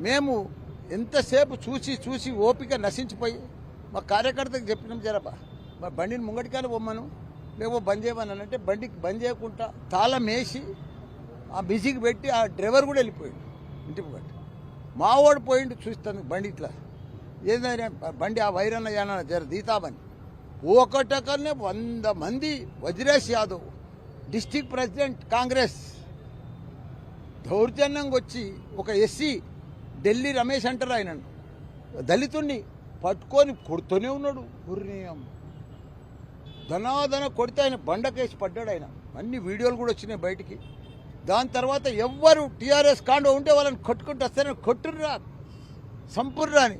మేము ఎంతసేపు చూసి చూసి ఓపిక నశించిపోయి మా కార్యకర్తకు చెప్పినాం జరబా మా బండిని ముంగటికాయలు పొమ్మను లేవో బంద్ చేయమని అంటే బండికి బంద్ చేయకుండా తాళం వేసి ఆ బిజీకి పెట్టి ఆ డ్రైవర్ కూడా వెళ్ళిపోయాడు ఇంటికి బట్టి మావాడు పోయిండు చూస్తాను బండి ఇట్లా. ఏదైనా బండి ఆ వైరన్న యాన జర దీతామని. ఒకటకనే వంద మంది వజ్రేష్ యాదవ్ డిస్టిక్ ప్రెసిడెంట్ కాంగ్రెస్ దౌర్జన్యంగా వచ్చి ఒక ఎస్సీ ఢిల్లీ రమేష్ అంటారు ఆయన. దళితుణ్ణి పట్టుకొని కొడుతూనే ఉన్నాడు. ఉర్నియం ధనాధన కొడితే ఆయన బండకేసి పడ్డాడు ఆయన. అన్ని వీడియోలు కూడా వచ్చినాయి బయటికి. దాని తర్వాత ఎవ్వరు టీఆర్ఎస్ కాండో ఉంటే వాళ్ళని కొట్టుకుంటూ వస్తారని కొట్టుర్రా సంపుర్రా అని.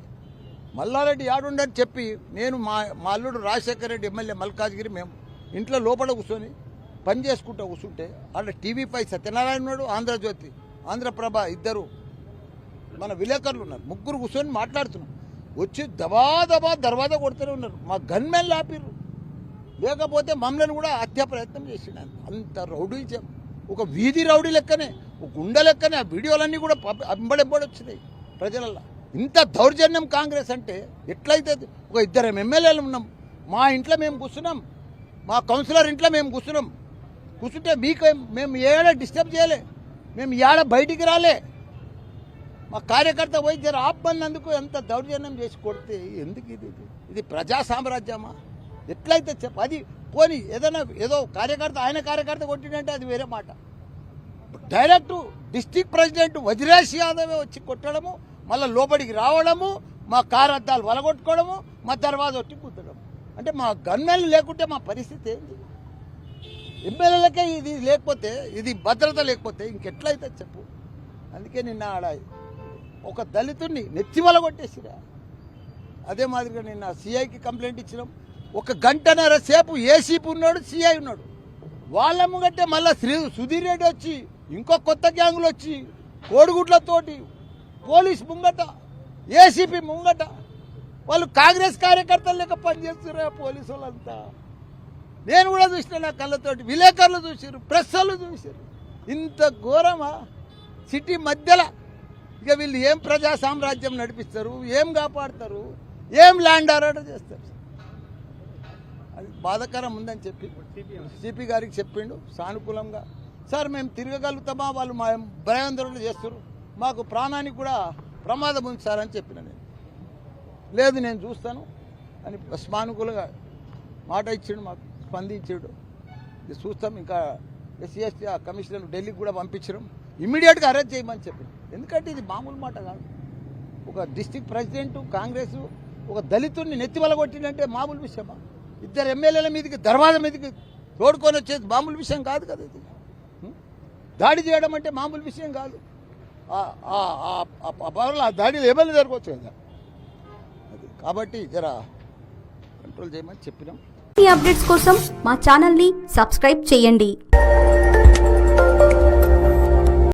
మల్లారెడ్డి యాడుండని చెప్పి నేను మా మా అల్లుడు రాజశేఖర రెడ్డి ఎమ్మెల్యే మల్కాజ్గిరి మేము ఇంట్లో లోపల కూర్చొని పని చేసుకుంటూ కూర్చుంటే ఆడ టీవీ పై సత్యనారాయణ ఉన్నాడు ఆంధ్రజ్యోతి ఆంధ్రప్రభ ఇద్దరు. మన విలేకరులు ఉన్నారు. ముగ్గురు కూర్చొని మాట్లాడుతున్నాం. వచ్చి దబా దబా దర్వాజా కొడుతూనే ఉన్నారు. మా గన్మెన్ ఆపిర్రు లేకపోతే మమ్మల్ని కూడా హత్యా ప్రయత్నం చేసిండు అంత రౌడీ ఒక వీధి రౌడీ లెక్కనే ఒక గుండె లెక్కనే ఆ వీడియోలన్నీ కూడా అంబడెంబడి వచ్చినాయి ప్రజలలో ఇంత దౌర్జన్యం కాంగ్రెస్ అంటే ఎట్లయితే ఒక ఇద్దరు ఎమ్మెల్యేలు ఉన్నాం. మా ఇంట్లో మేము కూర్చున్నాం. మా కౌన్సిలర్ ఇంట్లో మేము కూర్చున్నాం. కూర్చుంటే మీకు మేము ఏడ డిస్టర్బ్ చేయలే. మేము ఏడ బయటికి రాలే. మా కార్యకర్త పోయి జర ఆపన్నందుకు ఎంత దౌర్జన్యం చేసి కొడితే ఎందుకు ఇది? ఇది? ప్రజా సామ్రాజ్యమా? ఎట్లయితే చెప్ప అది పోని ఏదైనా ఏదో కార్యకర్త ఆయన కార్యకర్త కొట్టినంటే అది వేరే మాట. డైరెక్ట్ డిస్టిక్ ప్రెసిడెంట్ వజ్రేష్ యాదవే వచ్చి కొట్టడము మళ్ళీ లోపలికి రావడము మా కారు అద్దాలు వలగొట్టుకోవడము మా దర్వాజ వచ్చి కుట్టడము అంటే మా గన్మెన్లు లేకుంటే మా పరిస్థితి ఏంది? ఎమ్మెల్యేలకే ఇది లేకపోతే ఇది భద్రత లేకపోతే ఇంకెట్లయితే చెప్పు. అందుకే నిన్న ఆడ ఒక దళితుడిని నెత్తిమల కొట్టేసిరా. అదే మాదిరిగా నిన్న సిఐకి కంప్లైంట్ ఇచ్చినాం. ఒక గంటన్నర సేపు ఏసీపీ ఉన్నాడు సిఐ ఉన్నాడు. వాళ్ళ ముంగట్టే మళ్ళీ శ్రీ సుధీర్ రెడ్డి వచ్చి ఇంకో కొత్త గ్యాంగులు వచ్చి కోడిగుడ్లతోటి పోలీస్ ముంగట ఏసీపీ ముంగట వాళ్ళు కాంగ్రెస్ కార్యకర్తలు లేక పనిచేస్తున్నారు పోలీసు వాళ్ళంతా. నేను కూడా చూసిన నా కళ్ళతోటి విలేకరులు చూసారు ప్రెస్ వాళ్ళు చూసారు ఇంత ఘోరమా? సిటీ మధ్యలో ఇక వీళ్ళు ఏం ప్రజా సామ్రాజ్యం నడిపిస్తారు? ఏం కాపాడతారు? ఏం ల్యాండ్ ఆర్డర్ చేస్తారు? అది బాధాకరం ఉందని చెప్పి సిపి గారికి చెప్పిండు సానుకూలంగా. సార్ మేము తిరగగలుగుతామా? వాళ్ళు మా భయాందోళన చేస్తారు మాకు ప్రాణానికి కూడా ప్రమాదం ఉంది సార్ అని చెప్పిన నేను. లేదు నేను చూస్తాను అని స్మానుకూలంగా మాట ఇచ్చిండు మాకు స్పందించాడు. చూస్తాం ఇంకా ఎస్సీ ఎస్టీ ఆ కమిషనర్ ఢిల్లీకి కూడా పంపించడం ఇమ్మీడియట్గా అరెస్ట్ చేయమని చెప్పింది ఎందుకంటే ఇది మామూలు మాట కాదు. ఒక డిస్టిక్ ప్రెసిడెంట్ కాంగ్రెస్ ఒక దళితుడిని నెత్తివల కొట్టిందంటే మామూలు విషయమా? ఇద్దరు ఎమ్మెల్యేల మీదకి దర్వాజ మీదకి తోడుకొని వచ్చేది మామూలు విషయం కాదు కదా ఇది. దాడి చేయడం అంటే మామూలు విషయం కాదు. ఆ- ఆ- ఆ దాడిలో ఏమైనా జరగవచ్చు కదా? అది కాబట్టి జర కంట్రోల్ చేయమని చెప్పినాం. ఈ అప్డేట్స్ కోసం మా ఛానల్ని సబ్స్క్రైబ్ చేయండి.